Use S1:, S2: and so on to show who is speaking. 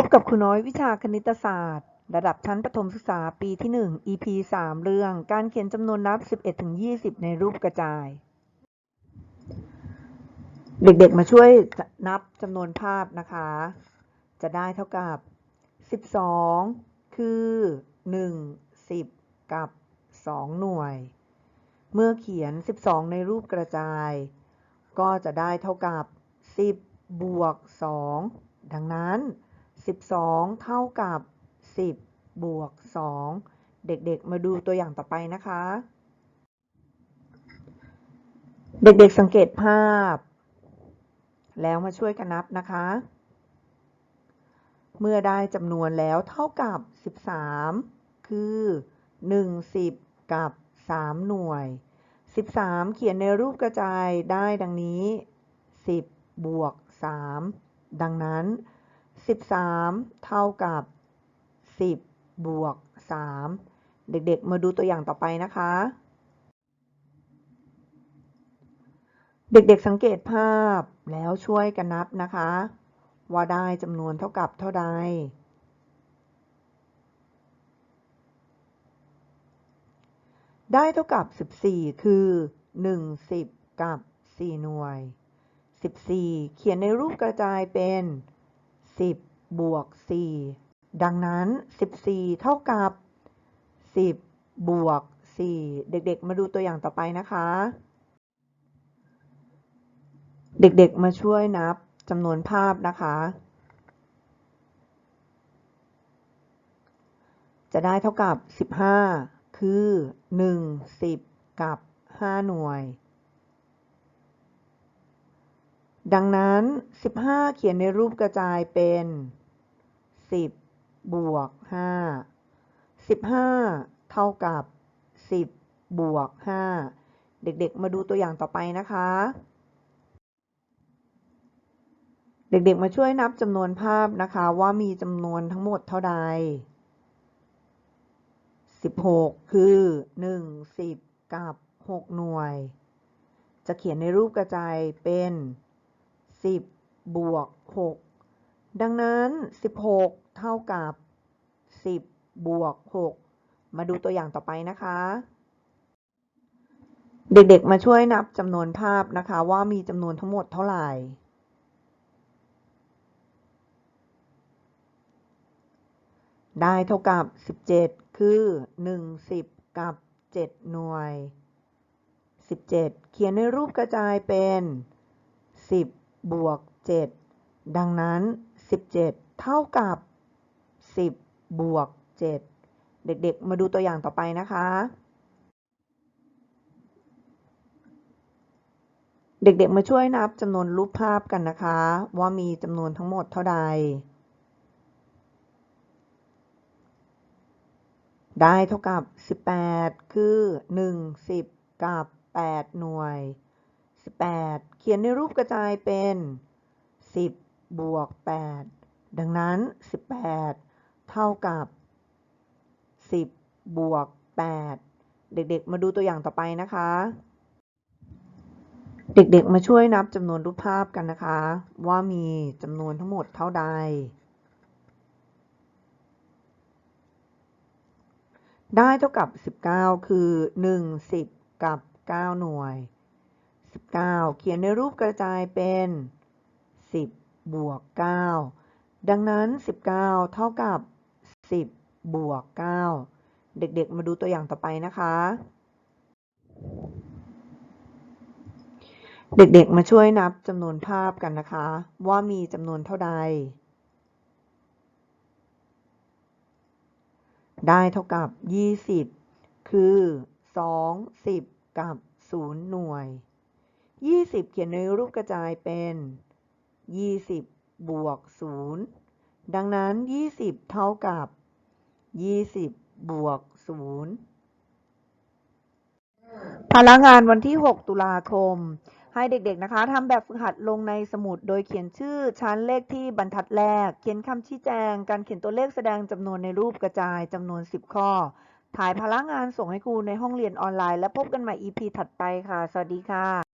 S1: พบกับครูน้อยวิชาคณิตศาสตร์ ระดับชั้นประถมศึกษาปีที่ 1 EP 3 เรื่อง การเขียนจำนวนนับ 11-20 ในรูปกระจาย เด็กๆมาช่วยนับจำนวนภาพนะคะ จะได้เท่ากับ 12 คือ 1 10 กับ 2 หน่วย เมื่อเขียน 12 ในรูปกระจาย ก็จะได้เท่ากับ 10 บวก 2 ดังนั้น 12 เท่ากับ 10 บวก 2 เด็กๆ มาดูตัวอย่างต่อไปนะคะ เด็กๆ สังเกตภาพ แล้วมาช่วยกันนับนะคะ เมื่อได้จำนวนแล้วเท่ากับ 13 คือ 1 10 กับ 3 หน่วย 13 เขียนในรูปกระจายได้ดังนี้ 10 บวก 3 ดังนั้น 13 เท่ากับ 10 บวก 3 เด็กๆ มาดูตัวอย่างต่อไปนะคะ เด็กๆสังเกตภาพแล้วช่วยกันนับนะคะ ว่าได้จำนวนเท่ากับเท่าใดได้เท่ากับ 14 คือ 1 10 กับ 4 หน่วย 14 เขียนในรูปกระจายเป็น 10 บวก 4 ดังนั้น 14 เท่ากับ 10 บวก 4 เด็กๆ มาดูตัวอย่างต่อไปนะคะ เด็กๆ มาช่วยนับจำนวนภาพนะคะ จะได้เท่ากับ 15 คือ 1 10 กับ 5 หน่วย ดังนั้น 15 เขียนในรูปกระจายเป็น 10 บวก 5 15 เท่ากับ 10 บวก 5 เด็กๆ มาดูตัวอย่างต่อไปนะคะ เด็กๆ มาช่วยนับจำนวนภาพนะคะว่ามีจำนวนทั้งหมดเท่าใด 16 คือ 1 10 กับ 6 หน่วย จะเขียนในรูปกระจายเป็น 10 บวก 6 ดังนั้น 16 เท่ากับ 10 บวก 6 มาดูตัวอย่างต่อไปนะคะ เด็กๆ มาช่วยนับจำนวนภาพนะคะว่ามีจำนวนทั้งหมดเท่าไหร่ได้เท่ากับ 17 คือ 1 10 กับ 7 หน่วย 17 เขียนในรูปกระจายเป็น 10 บวก 7 ดังนั้น 17 เท่ากับ 10 บวก 7 เด็กๆ มาดูตัวอย่างต่อไปนะคะ เด็กๆ มาช่วยนับจำนวนรูปภาพกันนะคะ ว่ามีจำนวนทั้งหมดเท่าใด ได้เท่ากับ 18 คือ 1 10 กับ 8 หน่วย 18 เขียนในรูปกระจายเป็น 10 บวก 8 ดังนั้น 18 เท่ากับ 10 บวก 8 เด็กๆ มาดูตัวอย่างต่อไปนะคะ เด็กๆ มาช่วยนับจำนวนรูปภาพกันนะคะ ว่ามีจำนวนทั้งหมดเท่าใดได้เท่ากับ 19 คือ 1 10 กับ 9 หน่วย 19 เขียนในรูปกระจายเป็น 10 บวก 9 ดังนั้น 19 เท่ากับ 10 บวก 9 เด็กๆ มาดูตัวอย่างต่อไปนะคะ เด็กๆ มาช่วยนับจำนวนภาพกันนะคะ ว่ามีจำนวนเท่าใด ได้เท่ากับ 20 คือ 2 10 กับ 0 หน่วย 20 เขียนในรูปกระจายเป็น 20 บวก 0 ดังนั้น 20 เท่ากับ 20 บวก 0 พลังงานวันที่ 6 ตุลาคม ให้เด็กๆนะคะทำแบบฝึกหัดลงในสมุดโดยเขียนชื่อชั้นเลขที่บรรทัดแรก เขียนคำชี้แจง การเขียนตัวเลขแสดงจำนวนในรูปกระจายจำนวน 10 ข้อถ่ายพลังงานส่งให้ครูในห้องเรียนออนไลน์ และพบกันใหม่ EP ถัดไปค่ะ สวัสดีค่ะ